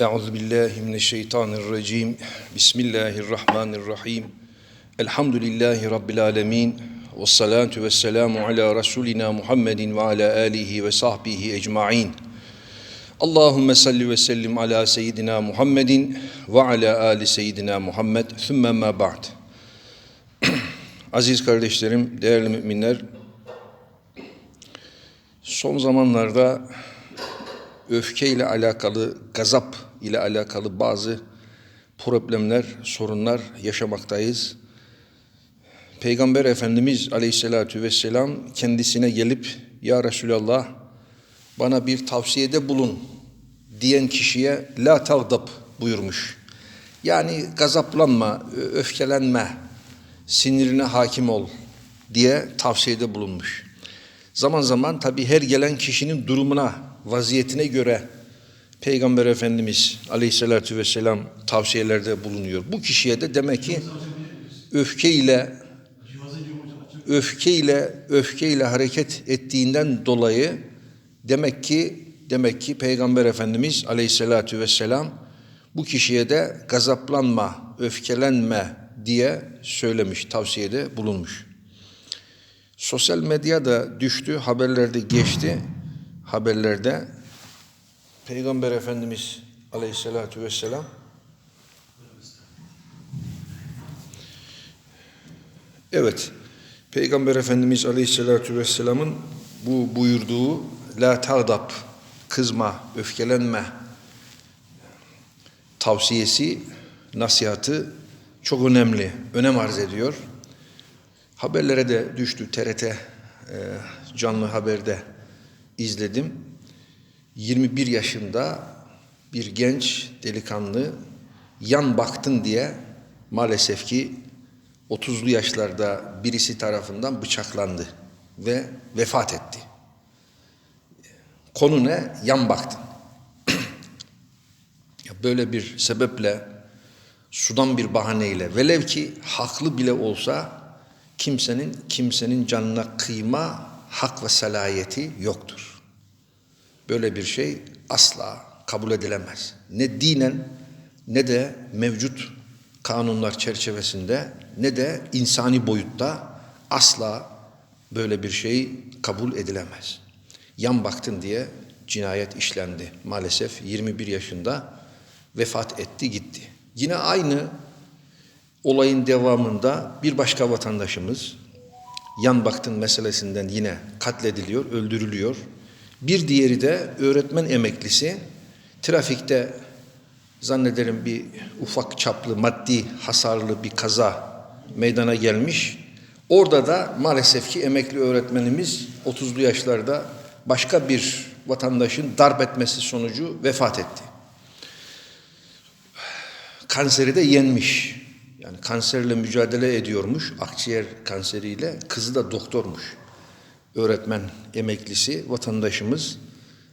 Euzu billahi mineşşeytanirracim. Bismillahirrahmanirrahim. Elhamdülillahi rabbil alamin. Ves salatu vesselamu ala rasulina Muhammedin ve ala alihi ve sahbihi ecmaîn. Allahumme salli ve sellim ala seyyidina Muhammedin ve ala ali seyyidina Muhammed. Sümme ma ba'd. Aziz kardeşlerim, değerli müminler, son zamanlarda öfke ile alakalı, gazap ile alakalı bazı problemler, sorunlar yaşamaktayız. Peygamber Efendimiz Aleyhisselatü Vesselam kendisine gelip Ya Resulallah bana bir tavsiyede bulun diyen kişiye la tağdab buyurmuş. Yani gazaplanma, öfkelenme, sinirine hakim ol diye tavsiyede bulunmuş. Zaman zaman tabi her gelen kişinin durumuna, vaziyetine göre Peygamber Efendimiz Aleyhisselatü Vesselam tavsiyelerde bulunuyor. Bu kişiye de demek ki öfkeyle öfkeyle öfkeyle hareket ettiğinden dolayı demek ki demek ki Peygamber Efendimiz Aleyhisselatü Vesselam bu kişiye de gazaplanma, öfkelenme diye söylemiş, tavsiyede bulunmuş. Sosyal medyada düştü, haberlerde geçti. Haberlerde Peygamber Efendimiz Aleyhisselatü Vesselam Evet, Peygamber Efendimiz Aleyhisselatü Vesselam'ın bu buyurduğu la tağdap, kızma, öfkelenme tavsiyesi, nasihatı çok önemli, önem arz ediyor. Haberlere de düştü, TRT e, canlı haberde izledim. 21 yaşında bir genç delikanlı yan baktın diye maalesef ki 30'lu yaşlarda birisi tarafından bıçaklandı ve vefat etti. Konu ne? Yan baktın. Böyle bir sebeple sudan bir bahaneyle velev ki haklı bile olsa kimsenin kimsenin canına kıyma hak ve salayeti yoktur. Böyle bir şey asla kabul edilemez. Ne dinen ne de mevcut kanunlar çerçevesinde ne de insani boyutta asla böyle bir şey kabul edilemez. Yan baktın diye cinayet işlendi. Maalesef 21 yaşında vefat etti gitti. Yine aynı olayın devamında bir başka vatandaşımız yan baktın meselesinden yine katlediliyor, öldürülüyor. Bir diğeri de öğretmen emeklisi trafikte zannederim bir ufak çaplı maddi hasarlı bir kaza meydana gelmiş. Orada da maalesef ki emekli öğretmenimiz 30'lu yaşlarda başka bir vatandaşın darp etmesi sonucu vefat etti. Kanseri de yenmiş. Yani kanserle mücadele ediyormuş, akciğer kanseriyle. Kızı da doktormuş. Öğretmen emeklisi vatandaşımız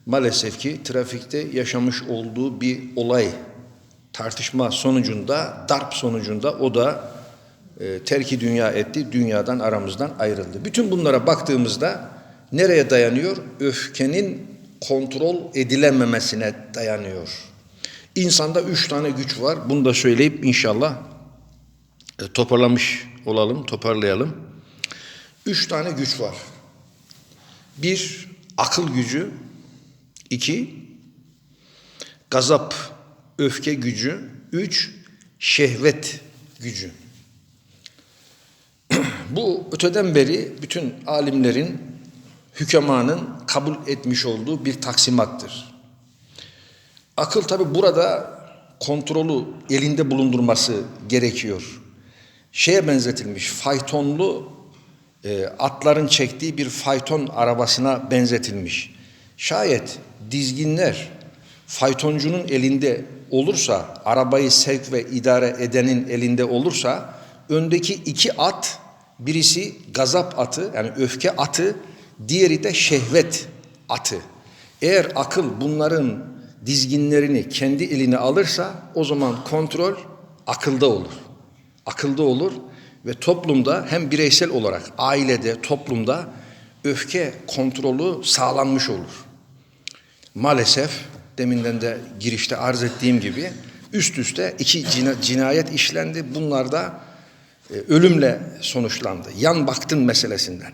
maalesef ki trafikte yaşamış olduğu bir olay tartışma sonucunda, darp sonucunda o da e, terki dünya etti, dünyadan aramızdan ayrıldı. Bütün bunlara baktığımızda nereye dayanıyor? Öfkenin kontrol edilememesine dayanıyor. İnsanda üç tane güç var. Bunu da söyleyip inşallah e, toparlamış olalım, toparlayalım. Üç tane güç var. Bir, akıl gücü. iki gazap, öfke gücü. Üç, şehvet gücü. Bu öteden beri bütün alimlerin, hükemanın kabul etmiş olduğu bir taksimattır. Akıl tabi burada kontrolü elinde bulundurması gerekiyor. Şeye benzetilmiş, faytonlu e, atların çektiği bir fayton arabasına benzetilmiş. Şayet dizginler faytoncunun elinde olursa, arabayı sevk ve idare edenin elinde olursa, öndeki iki at, birisi gazap atı yani öfke atı, diğeri de şehvet atı. Eğer akıl bunların dizginlerini kendi eline alırsa o zaman kontrol akılda olur. Akılda olur ve toplumda hem bireysel olarak ailede, toplumda öfke kontrolü sağlanmış olur. Maalesef deminden de girişte arz ettiğim gibi üst üste iki cina- cinayet işlendi. Bunlar da e, ölümle sonuçlandı. Yan baktın meselesinden.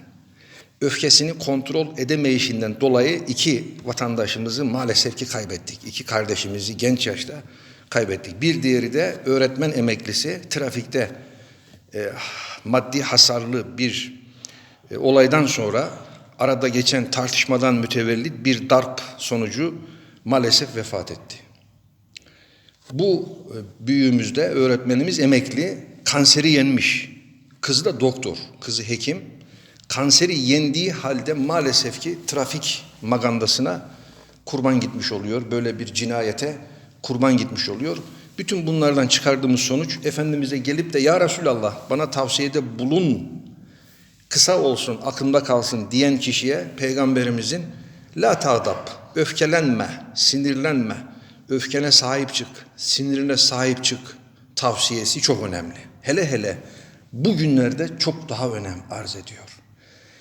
Öfkesini kontrol edemeyişinden dolayı iki vatandaşımızı maalesef ki kaybettik. İki kardeşimizi genç yaşta kaybettik. Bir diğeri de öğretmen emeklisi trafikte e, maddi hasarlı bir e, olaydan sonra arada geçen tartışmadan mütevellit bir darp sonucu maalesef vefat etti. Bu e, büyüğümüzde öğretmenimiz emekli, kanseri yenmiş. Kızı da doktor, kızı hekim. Kanseri yendiği halde maalesef ki trafik magandasına kurban gitmiş oluyor. Böyle bir cinayete kurban gitmiş oluyor. Bütün bunlardan çıkardığımız sonuç Efendimiz'e gelip de Ya Resulallah bana tavsiyede bulun kısa olsun, aklımda kalsın diyen kişiye peygamberimizin la tağdap, öfkelenme, sinirlenme, öfkene sahip çık, sinirine sahip çık tavsiyesi çok önemli. Hele hele bugünlerde çok daha önem arz ediyor.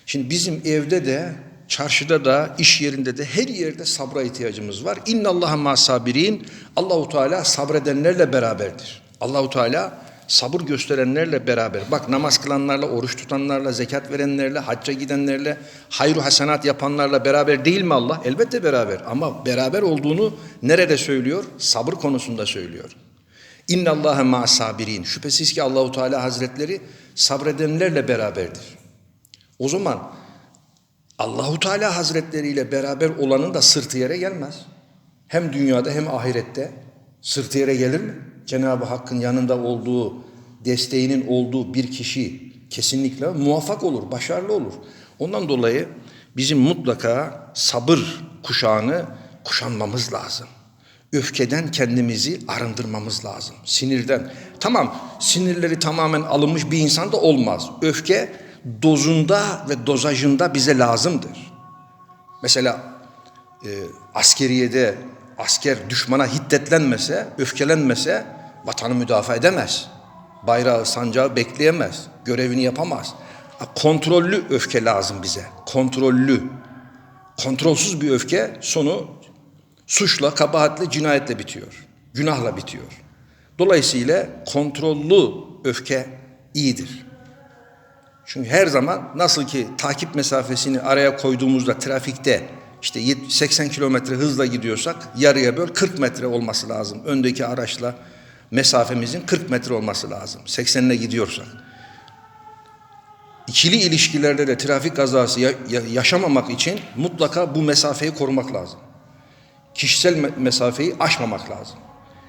Şimdi bizim evde de, çarşıda da, iş yerinde de her yerde sabra ihtiyacımız var. İnna Allaha masabirin. Allahu Teala sabredenlerle beraberdir. Allahu Teala sabır gösterenlerle beraber. Bak namaz kılanlarla, oruç tutanlarla, zekat verenlerle, hacca gidenlerle, hayru hasenat yapanlarla beraber değil mi Allah? Elbette beraber ama beraber olduğunu nerede söylüyor? Sabır konusunda söylüyor. İnna Allaha ma sabirin. Şüphesiz ki Allahu Teala Hazretleri sabredenlerle beraberdir. O zaman Allahu Teala Hazretleri ile beraber olanın da sırtı yere gelmez. Hem dünyada hem ahirette sırtı yere gelir mi? Cenab-ı Hakk'ın yanında olduğu, desteğinin olduğu bir kişi kesinlikle muvaffak olur, başarılı olur. Ondan dolayı bizim mutlaka sabır kuşağını kuşanmamız lazım. Öfkeden kendimizi arındırmamız lazım. Sinirden. Tamam sinirleri tamamen alınmış bir insan da olmaz. Öfke dozunda ve dozajında bize lazımdır. Mesela e, askeriyede asker düşmana hiddetlenmese, öfkelenmese vatanı müdafaa edemez. Bayrağı, sancağı bekleyemez. Görevini yapamaz. Kontrollü öfke lazım bize. Kontrollü. Kontrolsüz bir öfke sonu suçla, kabahatle, cinayetle bitiyor. Günahla bitiyor. Dolayısıyla kontrollü öfke iyidir. Çünkü her zaman nasıl ki takip mesafesini araya koyduğumuzda trafikte işte 80 kilometre hızla gidiyorsak yarıya böl 40 metre olması lazım. Öndeki araçla mesafemizin 40 metre olması lazım. 80'le gidiyorsak. İkili ilişkilerde de trafik kazası yaşamamak için mutlaka bu mesafeyi korumak lazım. Kişisel mesafeyi aşmamak lazım.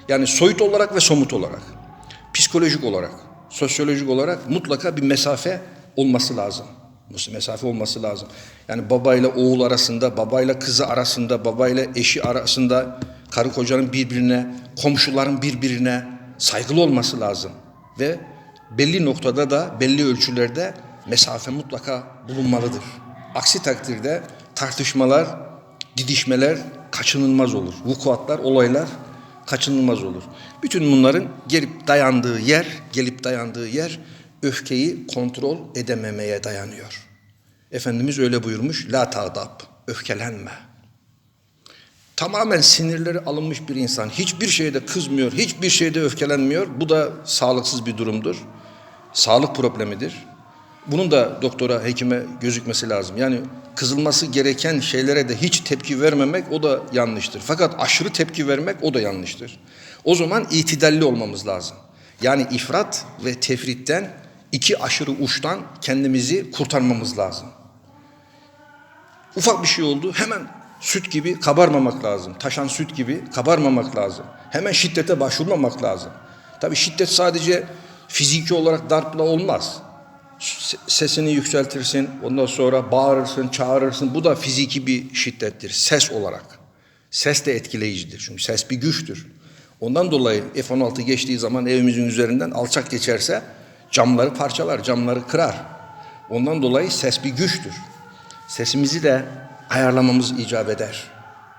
Yani soyut olarak ve somut olarak, psikolojik olarak, sosyolojik olarak mutlaka bir mesafe olması lazım. Mesafe olması lazım. Yani babayla oğul arasında, babayla kızı arasında, babayla eşi arasında, karı kocanın birbirine, komşuların birbirine saygılı olması lazım. Ve belli noktada da, belli ölçülerde mesafe mutlaka bulunmalıdır. Aksi takdirde tartışmalar, didişmeler kaçınılmaz olur. Vukuatlar, olaylar kaçınılmaz olur. Bütün bunların gelip dayandığı yer, gelip dayandığı yer öfkeyi kontrol edememeye dayanıyor. Efendimiz öyle buyurmuş. La tağdap, öfkelenme. Tamamen sinirleri alınmış bir insan hiçbir şeyde kızmıyor, hiçbir şeyde öfkelenmiyor. Bu da sağlıksız bir durumdur. Sağlık problemidir. Bunun da doktora, hekime gözükmesi lazım. Yani kızılması gereken şeylere de hiç tepki vermemek o da yanlıştır. Fakat aşırı tepki vermek o da yanlıştır. O zaman itidalli olmamız lazım. Yani ifrat ve tefritten iki aşırı uçtan kendimizi kurtarmamız lazım. Ufak bir şey oldu hemen süt gibi kabarmamak lazım. Taşan süt gibi kabarmamak lazım. Hemen şiddete başvurmamak lazım. Tabi şiddet sadece fiziki olarak darpla olmaz. Sesini yükseltirsin, ondan sonra bağırırsın, çağırırsın. Bu da fiziki bir şiddettir, ses olarak. Ses de etkileyicidir çünkü ses bir güçtür. Ondan dolayı F-16 geçtiği zaman evimizin üzerinden alçak geçerse camları parçalar, camları kırar. Ondan dolayı ses bir güçtür. Sesimizi de ayarlamamız icap eder.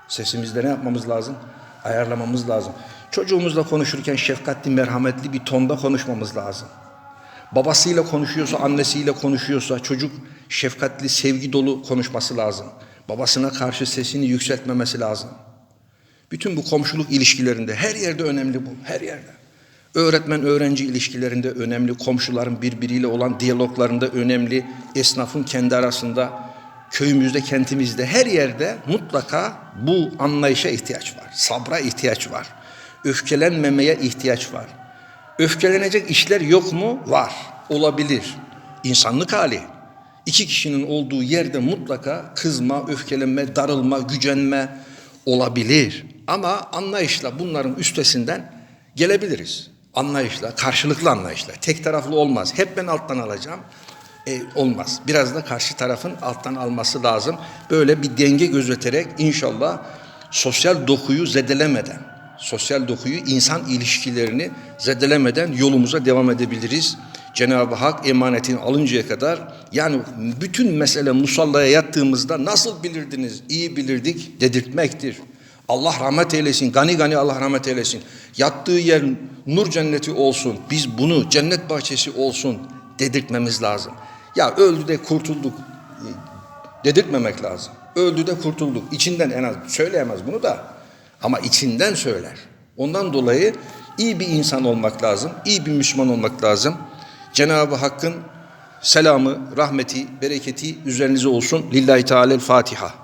Sesimizde ne yapmamız lazım? Ayarlamamız lazım. Çocuğumuzla konuşurken şefkatli, merhametli bir tonda konuşmamız lazım. Babasıyla konuşuyorsa, annesiyle konuşuyorsa çocuk şefkatli, sevgi dolu konuşması lazım. Babasına karşı sesini yükseltmemesi lazım. Bütün bu komşuluk ilişkilerinde her yerde önemli bu. Her yerde. Öğretmen öğrenci ilişkilerinde önemli, komşuların birbiriyle olan diyaloglarında önemli, esnafın kendi arasında, köyümüzde, kentimizde her yerde mutlaka bu anlayışa ihtiyaç var. Sabra ihtiyaç var. Öfkelenmemeye ihtiyaç var. Öfkelenecek işler yok mu? Var. Olabilir. İnsanlık hali. İki kişinin olduğu yerde mutlaka kızma, öfkelenme, darılma, gücenme olabilir. Ama anlayışla bunların üstesinden gelebiliriz. Anlayışla, karşılıklı anlayışla. Tek taraflı olmaz. Hep ben alttan alacağım. E, olmaz. Biraz da karşı tarafın alttan alması lazım. Böyle bir denge gözeterek inşallah sosyal dokuyu zedelemeden, sosyal dokuyu, insan ilişkilerini zedelemeden yolumuza devam edebiliriz. Cenab-ı Hak emanetini alıncaya kadar yani bütün mesele musallaya yattığımızda nasıl bilirdiniz, iyi bilirdik dedirtmektir. Allah rahmet eylesin, gani gani Allah rahmet eylesin. Yattığı yer nur cenneti olsun, biz bunu cennet bahçesi olsun dedirtmemiz lazım. Ya öldü de kurtulduk dedirtmemek lazım. Öldü de kurtulduk. İçinden en az söyleyemez bunu da ama içinden söyler. Ondan dolayı iyi bir insan olmak lazım, iyi bir Müslüman olmak lazım. Cenab-ı Hakk'ın selamı, rahmeti, bereketi üzerinize olsun. Lillahi Teala Fatiha.